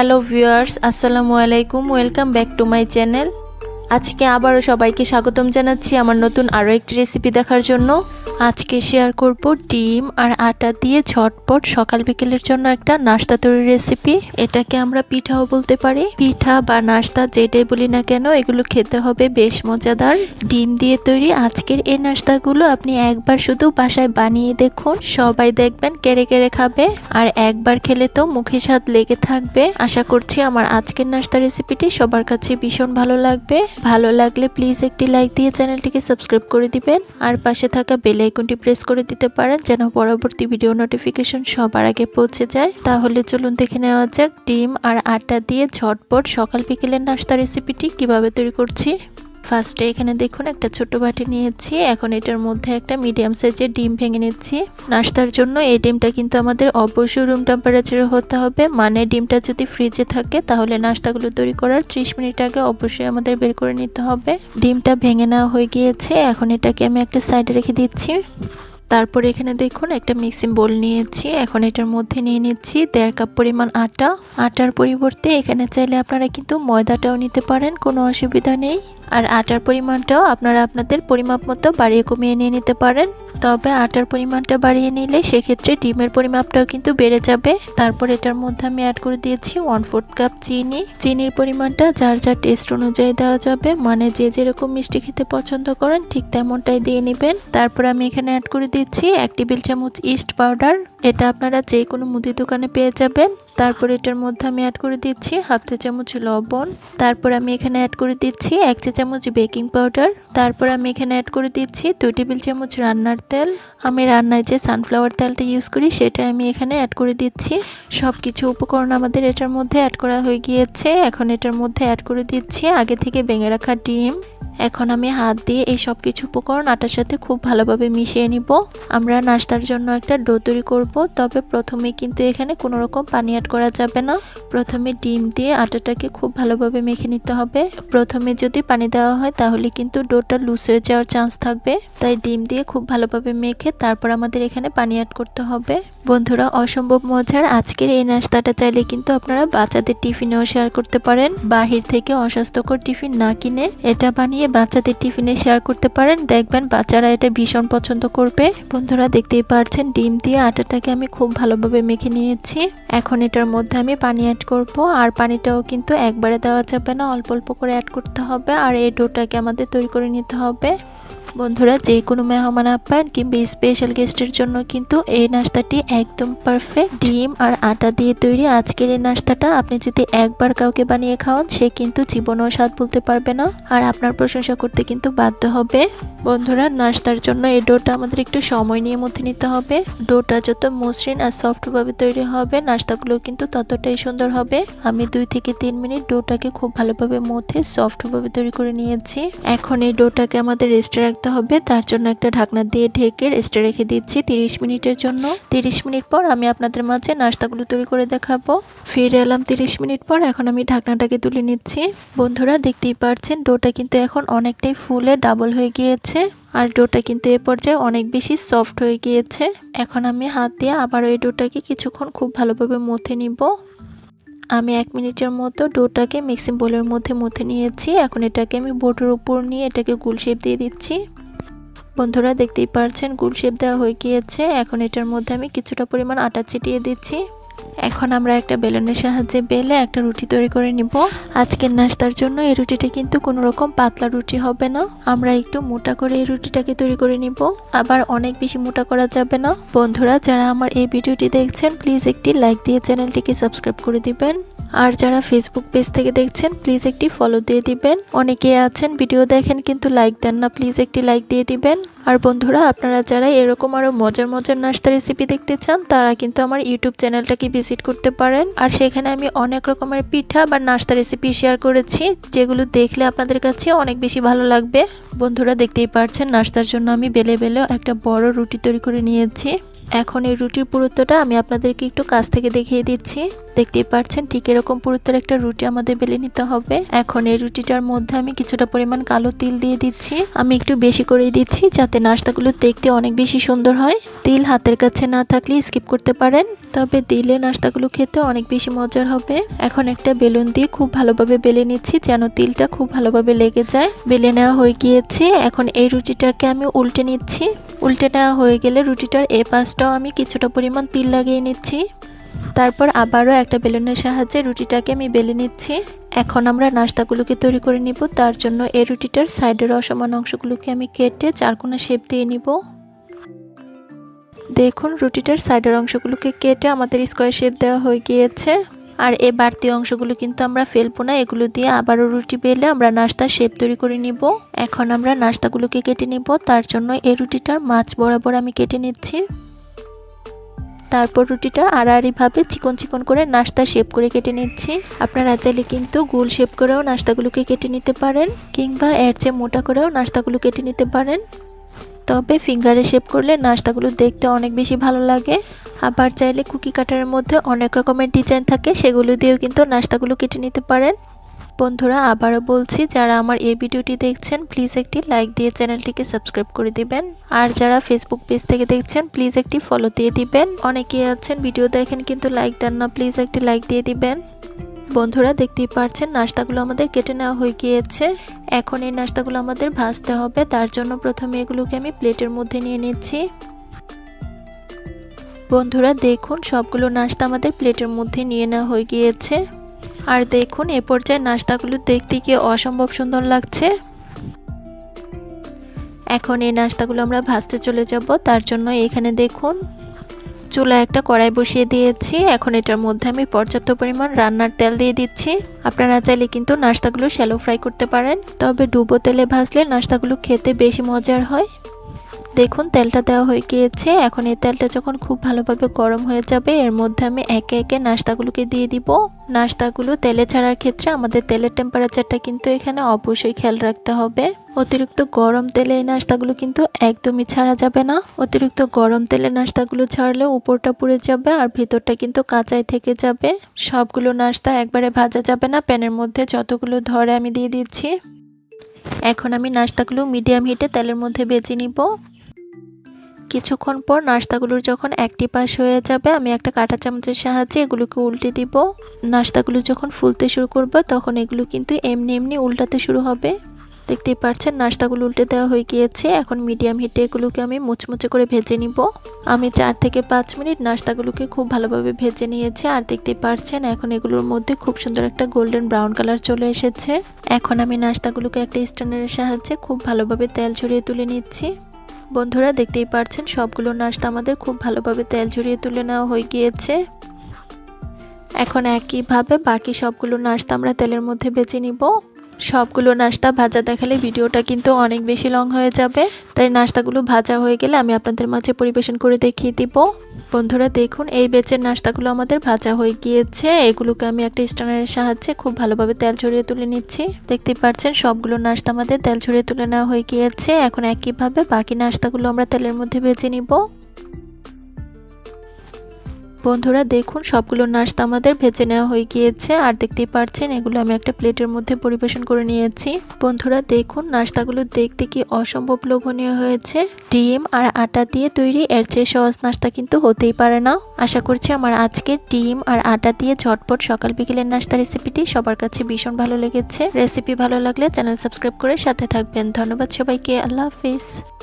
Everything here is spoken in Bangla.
হ্যালো ভিউয়ার্স আসসালামু আলাইকুম welcome back to my channel আজকে আবারও সবাইকে স্বাগতম জানাচ্ছি আমার নতুন আরও একটি রেসিপি দেখার জন্য। আজকে শেয়ার করব ডিম আর আটা দিয়ে ঝটপট সকাল বিকেলের জন্য একটা নাস্তা তৈরির রেসিপি এটাকে আমরা পিঠাও বলতে পারি। পিঠা বা নাস্তা যেটাই বলি না কেন, এগুলো খেতে হবে বেশ মজাদার। ডিম দিয়ে তৈরি আজকের এই নাস্তাগুলো আপনি একবার শুধু বাসায় বানিয়ে দেখুন। সবাই দেখবেন কেড়ে কেড়ে খাবে। আর একবার খেলে তো মুখে স্বাদ লেগে থাকবে। আশা করছি আমার আজকের নাস্তা রেসিপিটি সবার কাছে ভীষণ ভালো লাগবে। ভালো লাগলে প্লিজ একটি লাইক দিয়ে চ্যানেলটিকে সাবস্ক্রাইব করে দিবেন। আর পাশে থাকা বেল আইকনটি প্রেস করে দিতে পারেন যেন পরবর্তী ভিডিও নোটিফিকেশন সবার আগে পৌঁছে যায়। তাহলে চলুন দেখে নেওয়া যাক ডিম আর আটা দিয়ে ঝটপট সকাল বিকেলের নাস্তা রেসিপিটি কীভাবে তৈরি করছি। ফার্স্টে এখানে দেখুন, একটা ছোট বাটি নিয়েছি। এখন এটার মধ্যে একটা মিডিয়াম সাইজের ডিম ভেঙে নিচ্ছি। নাস্তার জন্য এই ডিমটা কিন্তু আমাদের অবশ্যই রুম টেম্পারেচারে হতে হবে। মানে ডিমটা যদি ফ্রিজে থাকে, তাহলে নাস্তাগুলো তৈরি করার 30 মিনিট আগে অবশ্যই আমাদের বের করে নিতে হবে। ডিমটা ভেঙে নেওয়া হয়ে গিয়েছে। এখন এটাকে আমি একটা সাইডে রেখে দিচ্ছি। তারপর এখানে দেখুন একটা মিক্সিং বোল নিয়েছি। এখন এটার মধ্যে নিয়ে নিচ্ছি দেড় কাপ পরিমাণ আটা। আটার পরিবর্তে এখানে চাইলে আপনারা কিন্তু ময়দাটাও নিতে পারেন, কোনো অসুবিধা নেই। আর আটার পরিমাণটাও আপনারা আপনাদের পরিমাপ মতো বাড়িয়ে কমিয়ে নিয়ে নিতে পারেন। তবে আটার পরিমাণটা বাড়িয়ে নিলে সেক্ষেত্রে ডিমের পরিমাপটাও কিন্তু বেড়ে যাবে। তারপর এটার মধ্যে আমি অ্যাড করে দিয়েছি ওয়ান ফোর্থ কাপ চিনি। চিনির পরিমাণটা যার যার টেস্ট অনুযায়ী দেওয়া যাবে। মানে যে যেরকম মিষ্টি খেতে পছন্দ করেন ঠিক তেমনটাই দিয়ে নেবেন। তারপর আমি এখানে অ্যাড করে দিচ্ছি, এক টেবিল চামচ ইস্ট পাউডার। এটা আপনারা যে কোনো মুদি দোকানে পেয়ে যাবেন। তারপর এটার মধ্যে আমি অ্যাড করে দিচ্ছি হাফ চা চামচ লবণ। তারপর আমি এখানে অ্যাড করে দিচ্ছি এক চা চামচ বেকিং পাউডার তারপর আমি এখানে অ্যাড করে দিচ্ছি দুই টেবিল চামচ রান্নার তেল। আমি রান্নায় যে সানফ্লাওয়ার তেলটা ইউজ করি, সেটা আমি এখানে অ্যাড করে দিচ্ছি। সব কিছু উপকরণ আমাদের এটার মধ্যে অ্যাড করা হয়ে গিয়েছে। এখন এটার মধ্যে অ্যাড করে দিচ্ছি আগে থেকে ভেঙে রাখা ডিম। এখন আমি হাত দিয়ে এই সব কিছু উপকরণ আটার সাথে খুব ভালোভাবে মিশিয়ে নিব। আমরা নাস্তার জন্য একটা ডো তৈরি করব, তবে প্রথমে কিন্তু এখানে কোনো রকম পানি অ্যাড করা যাবে না। প্রথমে ডিম দিয়ে আটাটাকে খুব ভালোভাবে মেখে নিতে হবে। প্রথমে যদি পানি দেওয়া হয়, তাহলে কিন্তু ডোটা লুজ হয়ে যাওয়ার চান্স থাকবে। তাই ডিম দিয়ে খুব ভালোভাবে মেখে তারপর আমাদের এখানে পানি অ্যাড করতে হবে। বন্ধুরা, অসম্ভব মজার। আজকের এই নাস্তাটা চাইলে কিন্তু আপনারা বাচ্চাদের টিফিনেও শেয়ার করতে পারেন। বাহির থেকে অস্বাস্থ্যকর টিফিন না কিনে এটা বানিয়ে বাচ্চাদের টিফিনে শেয়ার করতে পারেন। দেখবেন বাচ্চারা এটা ভীষণ পছন্দ করবে। বন্ধুরা, দেখতেই পারছেন, ডিম দিয়ে আটাটাকে আমি খুব ভালোভাবে মেখে নিয়েছি। এখন এটার মধ্যে আমি পানি অ্যাড করব। আর পানিটাও কিন্তু একবারে দেওয়া যাবে না, অল্প অল্প করে অ্যাড করতে হবে। আর এই ডোটাকে আমাদের তৈরি করে নিতে হবে। বন্ধুরা যে কোনো মেহমান আপ্যায়ন কিংবা স্পেশাল গেস্টের জন্য কিন্তু এই নাস্তাটি একদম পারফেক্ট ডিম আর আটা দিয়ে তৈরি আজকের এই নাস্তাটা আপনি যদি একবার কাউকে বানিয়ে খাওয়ান, সে কিন্তু জীবনেও স্বাদ বলতে পারবে না। আর আপনার প্রশংসা করতে কিন্তু বাধ্য হবে। বন্ধুরা, নাস্তার জন্য এই ডোটা আমাদের একটু সময় নিয়ে মধ্যে নিতে হবে। ডোটা যত মসৃণ আর সফটভাবে তৈরি হবে, নাস্তাগুলো কিন্তু ততটাই সুন্দর হবে। আমি দুই থেকে তিন মিনিট ডোটাকে খুব ভালোভাবে মধ্যে সফটভাবে তৈরি করে নিয়েছি। এখন এই ডোটাকে আমাদের রেস্টে রাখতে হবে। তার জন্য একটা ঢাকনা দিয়ে ঢেকে রেস্টে রেখে দিচ্ছি তিরিশ মিনিটের জন্য। তিরিশ মিনিট পর আমি আপনাদের মাঝে নাস্তাগুলো তৈরি করে দেখাবো। ফিরে এলাম তিরিশ মিনিট পর, এখন আমি ঢাকনাটাকে তুলে নিচ্ছি। বন্ধুরা, দেখতেই পারছেন, ডোটা কিন্তু এখন অনেকটাই ফুলে ডাবল হয়ে গিয়েছে। আর ডোটা কিন্তু এ পর্যায়ে অনেক বেশি সফট হয়ে গিয়েছে। এখন আমি হাত দিয়ে আবার ওই ডোটাকে কিছুক্ষণ খুব ভালোভাবে মথে নিব। আমি এক মিনিটের মতো ডোটাকে মিক্সিং বোলের মধ্যে মধ্যে নিয়েছি। এখন এটাকে আমি বোর্ডের উপর নিয়ে এটাকে গুল শেপ দিয়ে দিচ্ছি। বন্ধুরা দেখতেই পারছেন গুল শেপ দেওয়া হয়ে গিয়েছে। এখন এটার মধ্যে আমি কিছুটা পরিমাণ আটা ছিটিয়ে দিচ্ছি। এখন আমরা একটা বেলনের সাহায্যে বেলে একটা রুটি তৈরি করে নিব। আজকের নাস্তার জন্য এই রুটিটা কিন্তু কোনো রকম পাতলা রুটি হবে না। আমরা একটু মোটা করে এই রুটিটাকে তৈরি করে নিব। আবার অনেক বেশি মোটা করা যাবে না। বন্ধুরা, যারা আমার এই ভিডিওটি দেখছেন, প্লিজ একটি লাইক দিয়ে চ্যানেলটিকে সাবস্ক্রাইব করে দিবেন। আর যারা ফেসবুক পেজ থেকে দেখছেন প্লিজ একটি ফলো দিয়ে দিবেন। অনেকে আছেন ভিডিও দেখেন, কিন্তু লাইক দেন না প্লিজ একটি লাইক দিয়ে দিবেন। আর বন্ধুরা, আপনারা যারা এরকম আরও মজার মজার নাস্তা রেসিপি দেখতে চান, তারা কিন্তু আমার ইউটিউব চ্যানেলটাকে ভিজিট করতে পারেন। আর সেখানে আমি অনেক রকমের পিঠা বা নাস্তা রেসিপি শেয়ার করেছি, যেগুলো দেখলে আপনাদের কাছে অনেক বেশি ভালো লাগবে। বন্ধুরা, দেখতেই পারছেন, নাস্তার জন্য আমি বেলে বেলেও একটা বড় রুটি তৈরি করে নিয়েছি। এখন এই রুটির পুরুত্বটা আমি আপনাদেরকে একটু কাছ থেকে দেখিয়ে দিচ্ছি। দেখতেই পাচ্ছেন ঠিক এরকম পুরুত্বের একটা রুটি আমাদের বেলে নিতে হবে। এখন এই রুটিটার মধ্যে আমি কিছুটা পরিমাণ কালো তিল দিয়ে দিচ্ছি। আমি একটু বেশি করেই দিচ্ছি যাতে নাস্তাগুলো দেখতে অনেক বেশি সুন্দর হয়। তিল হাতের কাছে না থাকলে স্কিপ করতে পারেন, তবে দিলে নাস্তাগুলো খেতে অনেক বেশি মজার হবে। এখন একটা বেলুন দিয়ে খুব ভালোভাবে বেলে নিচ্ছি যেন তিলটা খুব ভালোভাবে লেগে যায়। বেলে নেওয়া হয়ে গিয়েছে, এখন এই রুটিটাকে আমি উল্টে নিচ্ছি। উল্টে নেওয়া হয়ে গেলে রুটিটার এ পাশটাও আমি কিছুটা পরিমাণ তিল লাগিয়ে নিচ্ছি। তারপর আবারও একটা বেলুনের সাহায্যে রুটিটাকে আমি বেলে নিচ্ছি। এখন আমরা নাস্তাগুলোকে তৈরি করে নিব। তার জন্য এই রুটিটার সাইডের অসমান অংশগুলোকে আমি কেটে চারকোনা শেপ দিয়ে নিব। দেখুন, রুটিটার সাইডের অংশগুলোকে কেটে আমাদের স্কোয়ার শেপ দেওয়া হয়ে গিয়েছে। আর এই বাড়তি অংশগুলো কিন্তু আমরা ফেলব না। এগুলো দিয়ে আবারও রুটি বেলে আমরা নাস্তার শেপ তৈরি করে নিব। এখন আমরা নাস্তাগুলোকে কেটে নিব। তার জন্য এই রুটিটার মাছ বরাবর আমি কেটে নিচ্ছি। তারপর রুটিটা আড়াআড়িভাবে চিকন চিকন করে নাস্তা শেপ করে কেটে নিচ্ছি। আপনারা চাইলে কিন্তু গোল শেপ করেও নাস্তাগুলোকে কেটে নিতে পারেন, কিংবা এর চেয়ে মোটা করেও নাস্তাগুলো কেটে নিতে পারেন। তবে ফিঙ্গারে শেপ করলে নাস্তাগুলো দেখতে অনেক বেশি ভালো লাগে। আবার চাইলে কুকি কাটারের মধ্যে অনেক রকমের ডিজাইন থাকে, সেগুলো দিয়েও কিন্তু নাস্তাগুলো কেটে নিতে পারেন। বন্ধুরা, আবারও বলছি, যারা আমার এই ভিডিওটি দেখছেন প্লিজ একটি লাইক দিয়ে চ্যানেলটিকে সাবস্ক্রাইব করে দিবেন। আর যারা ফেসবুক পেজ থেকে দেখছেন প্লিজ একটি ফলো দিয়ে দিবেন। অনেকেই আছেন ভিডিও দেখেন কিন্তু লাইক দেন না প্লিজ একটি লাইক দিয়ে দিবেন। বন্ধুরা, দেখতেই পারছেন, নাস্তাগুলো আমাদের কেটে নেওয়া হয়ে গিয়েছে। এখন এই নাস্তাগুলো আমাদের ভাজতে হবে, তার জন্য প্রথমে এগুলোকে আমি প্লেটের মধ্যে নিয়ে নিচ্ছি। বন্ধুরা, দেখুন, সবগুলো নাস্তা আমাদের প্লেটের মধ্যে নিয়ে নেওয়া হয়ে গিয়েছে। আর দেখুন, এ পর্যায়ে নাস্তাগুলো দেখতে গিয়ে অসম্ভব সুন্দর লাগছে। এখন এই নাস্তাগুলো আমরা ভাজতে চলে যাব, তার জন্য এখানে দেখুন, চুলা একটা কড়াই বসিয়ে দিয়েছি। এখন এটার মধ্যে আমি পর্যাপ্ত পরিমাণ রান্নার তেল দিয়ে দিচ্ছি। আপনারা চাইলে কিন্তু নাস্তাগুলো শ্যালো ফ্রাই করতে পারেন, তবে ডুবো তেলে ভাজলে নাস্তাগুলো খেতে বেশি মজার হয়। দেখুন, তেলটা দেওয়া হয়ে গিয়েছে। এখন এই তেলটা যখন খুব ভালোভাবে গরম হয়ে যাবে, এর মধ্যে আমি একে একে নাস্তাগুলোকে দিয়ে দিব। নাস্তাগুলো তেলে ছাড়ার ক্ষেত্রে আমাদের তেলের টেম্পারেচারটা কিন্তু এখানে অবশ্যই খেয়াল রাখতে হবে। অতিরিক্ত গরম তেলে এই নাস্তাগুলো কিন্তু একদমই ছাড়া যাবে না। অতিরিক্ত গরম তেলে নাস্তাগুলো ছাড়লে উপরটা পুড়ে যাবে আর ভিতরটা কিন্তু কাঁচাই থেকে যাবে। সবগুলো নাস্তা একবারে ভাজা যাবে না। প্যানের মধ্যে যতগুলো ধরে আমি দিয়ে দিচ্ছি। এখন আমি নাস্তাগুলো মিডিয়াম হিটে তেলের মধ্যে বেজে নিব। কিছুক্ষণ পর নাস্তাগুলোর যখন একটি পাশ হয়ে যাবে, আমি একটা কাঁটা চামচের সাহায্যে এগুলোকে উল্টে দিব। নাস্তাগুলো যখন ফুলতে শুরু করবে, তখন এগুলো কিন্তু এমনি এমনি উল্টাতে শুরু হবে। দেখতেই পাচ্ছেন নাস্তাগুলো উল্টে দেওয়া হয়ে গিয়েছে। এখন মিডিয়াম হিটে এগুলোকে আমি মুচমুচে করে ভেজে নিব। আমি চার থেকে পাঁচ মিনিট নাস্তাগুলোকে খুব ভালোভাবে ভেজে নিয়েছি আর দেখতেই পাচ্ছেন, এখন এগুলোর মধ্যে খুব সুন্দর একটা গোল্ডেন ব্রাউন কালার চলে এসেছে। এখন আমি নাস্তাগুলোকে একটা স্ট্যান্ডারের সাহায্যে খুব ভালোভাবে তেল ছড়িয়ে তুলে নিচ্ছি। বন্ধুরা দেখতেই পারছেন, সবগুলো নাস্তা আমাদের খুব ভালোভাবে তেল ঝরিয়ে তুলে নেওয়া হয়ে গিয়েছে। এখন একইভাবে বাকি সবগুলো নাস্তা আমরা তেলের মধ্যে বেছে নিব। সবগুলো নাস্তা ভাজা দেখালে ভিডিওটা কিন্তু অনেক বেশি লং হয়ে যাবে। তাই নাস্তাগুলো ভাজা হয়ে গেলে আমি আপনাদের মাঝে পরিবেশন করে দেখিয়ে দিব। বন্ধুরা, দেখুন, এই বেচের নাস্তাগুলো আমাদের ভাজা হয়ে গিয়েছে। এগুলোকে আমি একটা স্ট্যান্ডারের সাহায্যে খুব ভালোভাবে তেল ছড়িয়ে তুলে নিচ্ছি। দেখতে পাচ্ছেন, সবগুলো নাস্তা আমাদের তেল ছড়িয়ে তুলে নেওয়া হয়ে গিয়েছে। এখন একইভাবে বাকি নাস্তাগুলো আমরা তেলের মধ্যে ভেজে নিব। বন্ধুরা দেখুন, সবগুলো নাস্তা আমাদের ভেজে নেওয়া হয়ে গিয়েছে। আর দেখতেই পাচ্ছেন, এগুলো আমি একটা প্লেটের মধ্যে পরিবেশন করে নিয়েছি। বন্ধুরা দেখুন, নাস্তাগুলো দেখতে কি অসম্ভব লোভনীয় হয়েছে। ডিম আর আটা দিয়ে তৈরি, এর চেয়ে সহজ নাস্তা কিন্তু হতেই পারে না। আশা করছি আমার আজকের ডিম আর আটা দিয়ে ঝটপট সকাল বিকেলের নাস্তা রেসিপিটি সবার কাছে ভীষণ ভালো লেগেছে। রেসিপি ভালো লাগলে চ্যানেল সাবস্ক্রাইব করে সাথে থাকবেন। ধন্যবাদ সবাইকে, আল্লাহ হাফিজ।